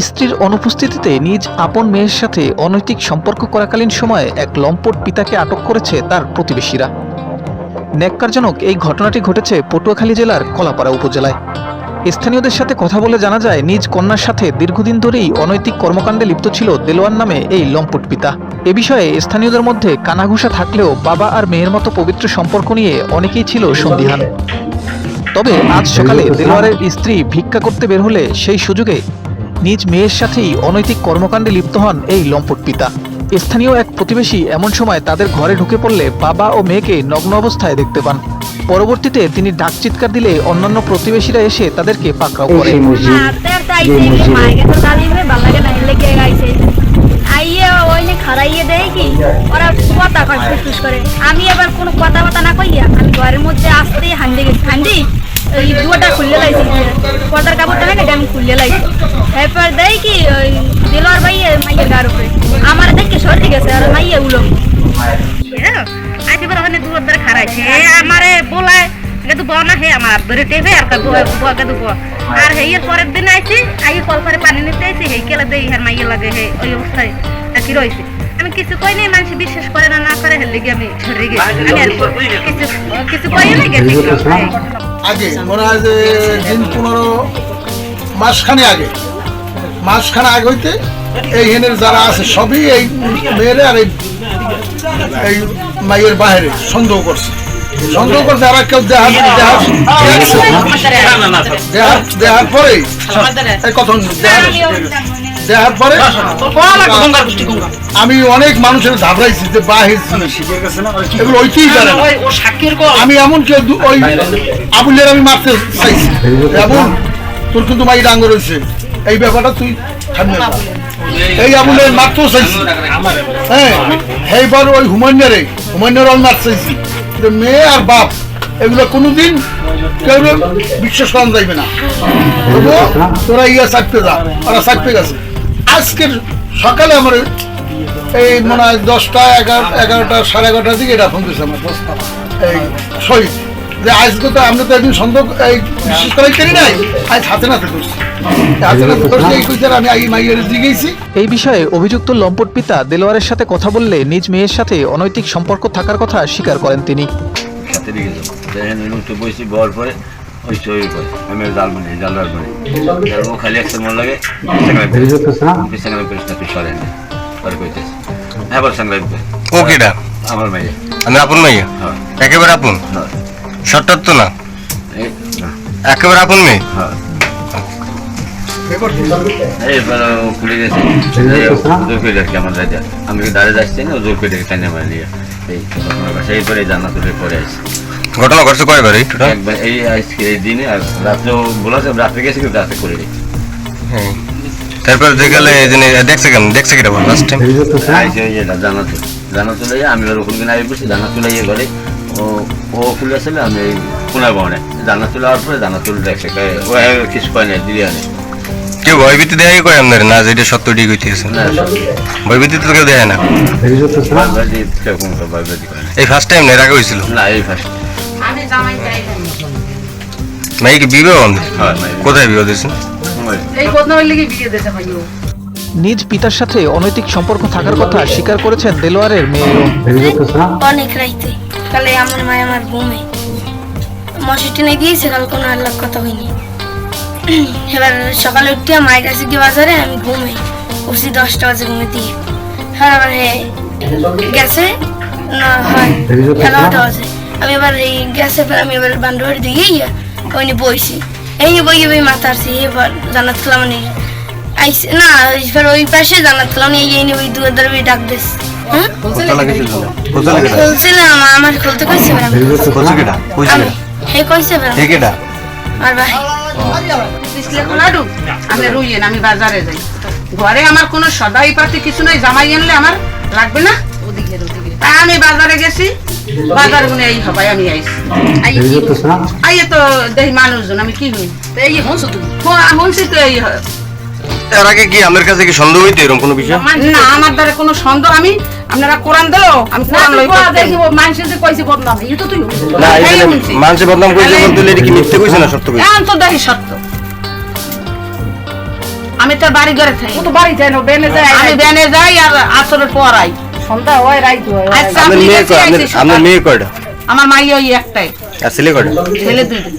স্ত্রীর অনুপস্থিতিতে নিজ আপন মেয়ের সাথে অনৈতিক সম্পর্ক করাকালীন সময়ে এক লম্পট পিতাকে আটক করেছে তার প্রতিবেশীরা। ন্যাক্কারজনক এই ঘটনাটি ঘটেছে পটুয়াখালী জেলার কলাপাড়া উপজেলায়। স্থানীয়দের সাথে কথা বলে জানা যায়, নিজ কন্যার সাথে দীর্ঘদিন ধরেই অনৈতিক কর্মকাণ্ডে লিপ্ত ছিল দেলোয়ার নামে এই লম্পট পিতা। এ বিষয়ে স্থানীয়দের মধ্যে কানাঘুষা থাকলেও বাবা আর মেয়ের মতো পবিত্র সম্পর্ক নিয়ে অনেকেই ছিল সন্দিহান। তবে আজ সকালে দেলোয়ারের স্ত্রী ভিক্ষা করতে বের হলে সেই সুযোগে নিজ মেয়ের সাথেই অনৈতিক কর্মকাণ্ডে লিপ্ত হন এই লম্পট পিতা। স্থানীয় এক প্রতিবেশী এমন সময় তাদের ঘরে ঢুকে পড়লে বাবা ও মেয়েকে নগ্ন অবস্থায় দেখতে পান। পরবর্তীতে তিনি ডাক চিৎকার দিলে অন্যান্য প্রতিবেশীরা এসে তাদেরকে পাকড়াও করে। আইয়ে দেয় কি? ওরা কথা কয় ফুসফুস আমি এবার কোনো কথা কথা না কইয়া আমি ঘরের মধ্যে আসতে হান্ডি হান্ডি? ওই দুয়াটা খুললে লাইছি। পর্দার কাপড়টা না আমি খুললে লাইছি। এরপর দেয় কি ওই দিলর ভাই মাইয়ের গার উপরে। আমার দেখে সরে গেছে আর মাইয়ে উলো। আইতে বলে ওখানে দূর ধরে খারাইছে আমারে বলায় কিন্তু বল না হে আমার ধরে টেবে আর কাদু কাদু আর হে এর পরের দিন আইছি আই কল করে পানি নিতে আইছি হে কেলা দেই হার মাইয়ে লাগে হে ওই অবস্থায় কি রইছে আমি কিছু কই নাই মানুষ বিশ্বাস করে না না করে হেলে গিয়ে আমি সরে গেছি। আমি কিছু কিছু কই না গেছি। আগে মনে হয় যে দিন পনেরো মাসখানে আগে। মাসখানে আগে হইতে এই হেনের যারা আছে সবই এই মেয়েরে আর এই এই মাইয়ের বাইরে সন্দেহ করছে। সন্দেহ করছে আর কেউ দেহার দেহার দেহার দেহার পরে কথা দেহার আমি অনেক মানুষের ধাবড়াইছি যে জানে আমি এমন কেউ ওই আবুলের আমি মারতে চাইছি। আবুল, তোর কিন্তু মাই ডাঙ্গ রয়েছে এই ব্যাপারটা তুই এই আবুলের মারতেও চাইছি। হ্যাঁ এইবার ওই হুমান্যারে হুমান্যার আমি মারতে চাইছি। মেয়ে আর বাপ, এগুলো কোনোদিন কেউ বিশ্বাস করা যাইবে না। তোরা ইয়া চাপতে যা। ওরা চাপতে গেছে। আজকের সকালে আমার এই মনে হয় দশটা এগারো এগারোটা সাড়ে এগারোটার দিকে এটা ফোন দিয়েছে আমার এই শহীদ। যে আজকে তো আমরা তো একদিন সন্দেহ এই বিশ্বাস করে করি নাই। আজ হাতে নাতে করছি এই বিষয়ে অভিযুক্ত লম্পট পিতা দেলোয়ারের সাথে কথা বললে নিজ মেয়ের সাথে অনৈতিক সম্পর্ক থাকার কথা স্বীকার করেন তিনি। ওই চই করে আমি জাল মানে জাল জাল মানে ও খালি একটা মন লাগে বিছানা করিস না? তুই সরে না পরে কইতেছে। হ্যাঁ বল সাংলাইব ও কেডা? আমার মেয়ে। আমি আপন মাইয়া হ্যাঁ। একেবারে আপন? হ্যাঁ। শর্টার তো না? একেবারে আপন মেয়ে? হ্যাঁ। খুলে গেছে। জোর করে রাখি আমার দাদা। আমি দাঁড়িয়ে যাচ্ছি না? জোর করে আমার নিয়ে এই সেইপরে জানা তুলে পরে আসি ঘটনা ঘটছে কয়বার এই টোটাল একবার এই আজকে এই দিনে আর রাত্রেও বলেছে রাত্রে গেছে কিন্তু রাতে করে দিই হ্যাঁ। তারপর যে গেলে দেখছে কেন? দেখছে কিটা লাস্ট টাইম আইসে ওই এটা জানা তুলে জানা আমি ওর ওখানে আগে বসে করে ও ও খুলে আসলে আমি এই কোনায় বনে জানা তুলে হওয়ার পরে জানা তুলে দেখছে ও কিছু পায় না দিদি আনে কেউ ভয়ভীতি দেয় কয় আপনার? না যেটা সত্য ঠিক হইতেছে ভয়ভীতি তো কেউ দেয় না। এই ফার্স্ট টাইম না? এর আগে হয়েছিল? না এই ফার্স্ট বিবাহ কোথায় বিবাহ দিয়েছেন? নিজ পিতার সাথে অনৈতিক সম্পর্ক থাকার কথা স্বীকার করেছেন দেলোয়ারের মেয়েও অনেক রাইতে। কালে আমার মায় আমার টেনে গিয়েছে কাল কোনো আল্লাহ কথা হয়নি। এবার সকালে উঠতে মায়ের কাছে গিয়ে বাজারে আমি ঘুমে উঠছি দশটা বাজে ঘুমে দিয়ে। হ্যাঁ এবার গেছে না হয় এগারোটা বাজে। আমি এবার এই গেছে এবার আমি এবার বান্ধবের দিকে গিয়ে ওই নিয়ে বইছি। এই নিয়ে বইয়ে বই মাথা আসছি এবার জানাত নি আইসে না এবার ওই পাশে জানাত এই নিয়ে ওই দুয়ার দ্বারা ডাক দিস। হ্যাঁ খুলছিলাম আমার খুলতে কইছে হে কইছে এবার আমি- আর ভাই। লাডু আমি রুইয়েন আমি বাজারে যাই। ঘরে আমার কোনো সদাই পাতি কিছু নাই জামাই আনলে আমার লাগবে না? আমি বাজারে গেছি। বাজার গুনে এই হবাই আমি আইছি। আই তো দেখি মানুষজন আমি কি হই? এই হনছো তুমি? হনছি তো এই এর আগে কি আমার কাছে কি সন্দেহ হইতো এরকম কোনো বিষয়? না আমার দ্বারা কোনো সন্দেহ আমি আপনারা কোরআন দিল আমি কোরআন লই দেখি মানুষের যে কইছে বদনাম এই তো তুই না এই এই যে শুনছি। মানুষে বদনাম কইছে বলতে এটা কি মিথ্যে কইছে না সত্য কইছে? এখন তো দেখি সত্য। আমি তোর বাড়ি ঘরে থাকি। তো বাড়ি যায় না বেনে যায়। আমি ব্যানে যাই আর আসরের পর আই। সন্ধ্যা হয় রাইত হয় আচ্ছা আমি মেয়ে কয় মেয়ে কয়টা? আমার মাই ওই একটাই। আর ছেলে কয়টা? ছেলে দুইটা।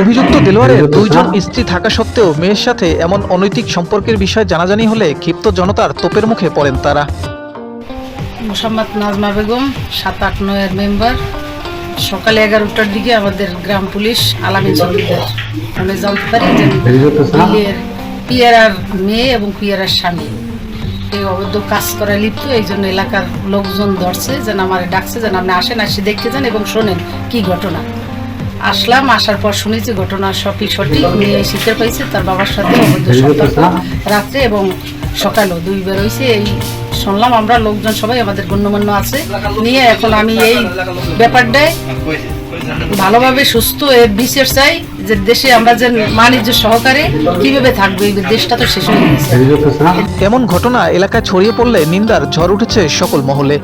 অভিযুক্ত দেলোয়ারের দুইজন স্ত্রী থাকা সত্ত্বেও মেয়ের সাথে এমন অনৈতিক সম্পর্কের বিষয়ে জানাজানি হলে ক্ষিপ্ত জনতার তোপের মুখে পড়েন তারা। মোসাম্মদ নাজমা বেগম সাত আট নয়ের মেম্বার। সকালে এগারোটার দিকে আমাদের গ্রাম পুলিশ আলামিন চৌকিদার আমি জানতে পারি যে পিয়ারার মেয়ে এবং পিয়ারার স্বামী। এই অবৈধ কাজ করা লিপ্ত এই জন্য এলাকার লোকজন ধরছে যেন আমার ডাকছে যেন আপনি আসেন আসি দেখতে যান এবং শোনেন কি ঘটনা। আসলাম আসার পর শুনেছি ঘটনা সবই সঠিক। মেয়ে শীতের পাইছে তার বাবার সাথে অবৈধ সম্পর্ক। রাত্রে এবং সকালও দুই বের হয়েছে এই শুনলাম আমরা লোকজন সবাই আমাদের গণ্যমান্য আছে। নিয়ে এখন আমি এই ব্যাপারটায় ভালোভাবে সুস্থ বিচার চাই যে দেশে আমরা যে বাণিজ্য সহকারে কীভাবে থাকব, এই দেশটা তো শেষ হয়ে গেছে। এমন ঘটনা এলাকায় ছড়িয়ে পড়লে নিন্দার ঝড় উঠেছে সকল মহলে।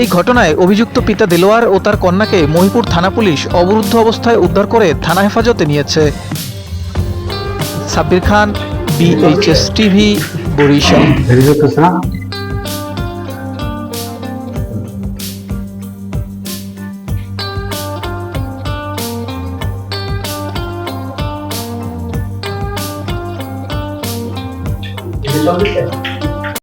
এই ঘটনায় অভিযুক্ত পিতা দেলোয়ার ও তার কন্যাকে মহিপুর থানা পুলিশ অবরুদ্ধ অবস্থায় উদ্ধার করে থানা হেফাজতে নিয়েছে। Sabbir Khan BHS TV Barishal. 怎么回？